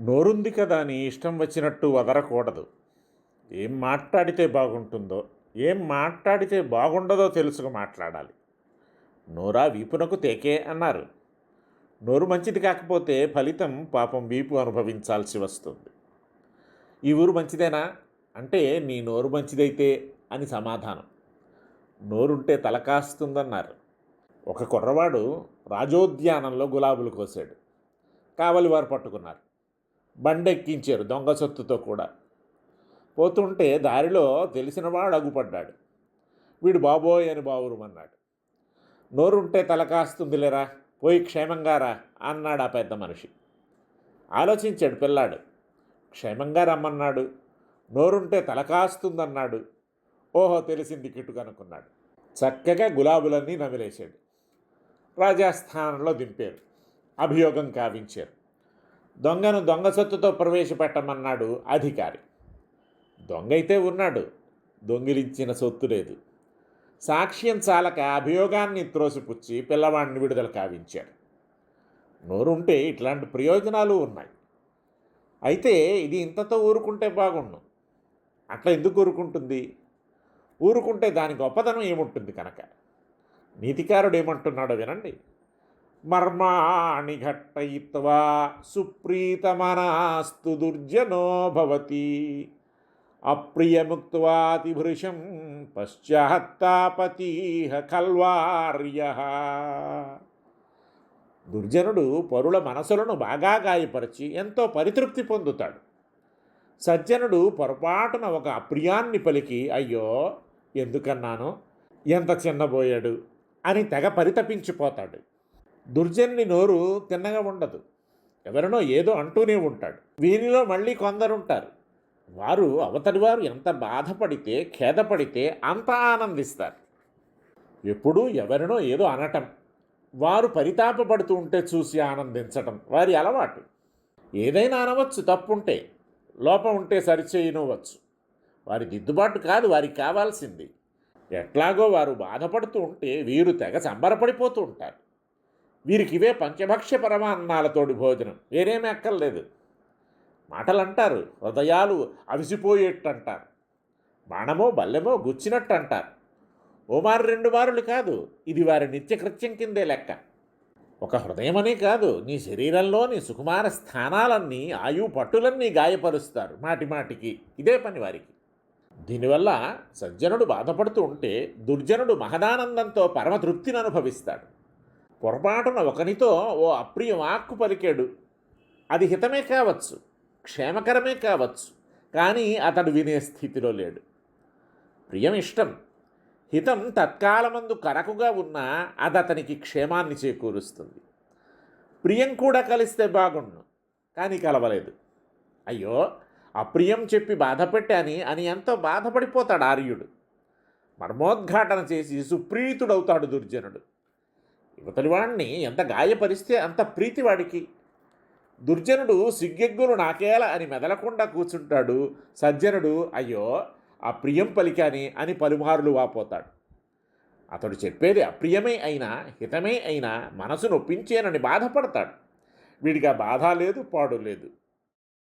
నోరుంది కదా నీ ఇష్టం వచ్చినట్టు వదరకూడదు. ఏం మాట్లాడితే బాగుంటుందో ఏం మాట్లాడితే బాగుండదో తెలుసుకు మాట్లాడాలి. నోరా వీపునకు తేకే అన్నారు. నోరు మంచిది కాకపోతే ఫలితం పాపం వీపు అనుభవించాల్సి వస్తుంది. ఈ ఊరు మంచిదేనా? అంటే నీ నోరు మంచిదైతే అని సమాధానం. నోరుంటే తలకాస్తుందన్నారు ఒక కుర్రవాడు రాజోద్యానంలో గులాబులు కోసాడు. కావలి వారు పట్టుకున్నారు. బండెక్కించారు దొంగ సొత్తుతో కూడా. పోతుంటే దారిలో తెలిసినవాడు అగుపడ్డాడు. వీడు బాబోయ్ అని బావురుమన్నాడు. నోరుంటే తల కాస్తుందిలేరా పోయి క్షేమంగా రా అన్నాడు ఆ పెద్ద మనిషి. ఆలోచించాడు పిల్లాడు. క్షేమంగా రమ్మన్నాడు. నోరుంటే తల కాస్తుందన్నాడు. ఓహో తెలిసింది కిట్టుకనుకున్నాడు చక్కగా గులాబులన్నీ నమిలేశాడు. రాజస్థానంలో దింపారు. అభియోగం కావించారు. దొంగను దొంగ సొత్తుతో ప్రవేశపెట్టమన్నాడు అధికారి. దొంగ అయితే ఉన్నాడు దొంగిలించిన సొత్తు లేదు. సాక్ష్యం చాలక అభియోగాన్ని త్రోసిపుచ్చి పిల్లవాడిని విడుదల కావించాడు. నోరుంటే ఇట్లాంటి ప్రయోజనాలు ఉన్నాయి. అయితే ఇది ఇంతతో ఊరుకుంటే బాగుండు. అట్లా ఎందుకు ఊరుకుంటుంది? ఊరుకుంటే దాని గొప్పతనం ఏముంటుంది కనుక? నీతికారుడు ఏమంటున్నాడో వినండి. మర్మాణి ఘట్టయిత్వా సుప్రీతమనాస్తు దుర్జనో భవతి. అప్రియముక్వాతిభృశం పశ్చాత్తాపతీహ కల్వార్య. దుర్జనుడు పరుల మనసులను బాగా గాయపరిచి ఎంతో పరితృప్తి పొందుతాడు. సజ్జనుడు పొరపాటున ఒక అప్రియాన్ని పలికి అయ్యో ఎందుకన్నాను? ఎంత చిన్నబోయాడు? అని తెగ పరితపించిపోతాడు. దుర్జనుని నోరు తిన్నగా ఉండదు. ఎవరినో ఏదో అంటూనే ఉంటాడు. వీరిలో మళ్ళీ కొందరుంటారు. వారు అవతలి వారు ఎంత బాధపడితే ఖేదపడితే అంత ఆనందిస్తారు. ఎప్పుడూ ఎవరినో ఏదో అనటం వారు పరితాపపడుతూ ఉంటే చూసి ఆనందించటం వారి అలవాటు. ఏదైనా అనవచ్చు తప్పుంటే లోపం ఉంటే సరిచేయనవచ్చు. వారి దిద్దుబాటు కాదు వారికి కావాల్సింది. ఎట్లాగో వారు బాధపడుతూ ఉంటే వీరు తెగ సంబరపడిపోతూ ఉంటారు. వీరికి ఇవే పంచభక్ష్య పరమాన్నాలతోటి భోజనం. వేరేమీ అక్కర్లేదు. మాటలు అంటారు హృదయాలు అవిసిపోయేట్టు అంటారు బాణమో బల్లెమో గుచ్చినట్టు అంటారు ఓమారు రెండు మారులు కాదు ఇది వారి నిత్యకృత్యం కిందే లెక్క. ఒక హృదయమనే కాదు నీ శరీరంలోని సుకుమార స్థానాలన్నీ ఆయు పట్టులన్నీ గాయపరుస్తారు మాటిమాటికి ఇదే పని వారికి. దీనివల్ల సజ్జనుడు బాధపడుతూ ఉంటే దుర్జనుడు మహదానందంతో పరమతృప్తిని అనుభవిస్తాడు. పొరపాటున ఒకనితో ఓ అప్రియ వాక్కు పలికాడు. అది హితమే కావచ్చు క్షేమకరమే కావచ్చు కానీ అతడు వినే స్థితిలో లేడు. ప్రియం ఇష్టం హితం తత్కాలమందు కరకుగా ఉన్నా అది అతనికి క్షేమాన్ని చేకూరుస్తుంది. ప్రియం కూడా కలిస్తే బాగుండు కానీ కలవలేదు. అయ్యో అప్రియం చెప్పి బాధపెట్టాని అని ఎంతో బాధపడిపోతాడు ఆర్యుడు. మర్మోద్ఘాటన చేసి సుప్రీతుడవుతాడు దుర్జనుడు. ఇవతలి వాణ్ణి ఎంత గాయపరిస్తే అంత ప్రీతి వాడికి. దుర్జనుడు సిగ్గెగ్గులు నాకేల అని మెదలకుండా కూర్చుంటాడు. సజ్జనుడు అయ్యో ఆ ప్రియం పలికాని అని పలుమార్లు వాపోతాడు. అతడు చెప్పేది అప్రియమే అయినా హితమే అయినా మనసు నొప్పించేనని బాధపడతాడు. వీడికి ఆ బాధ లేదు పాడు లేదు.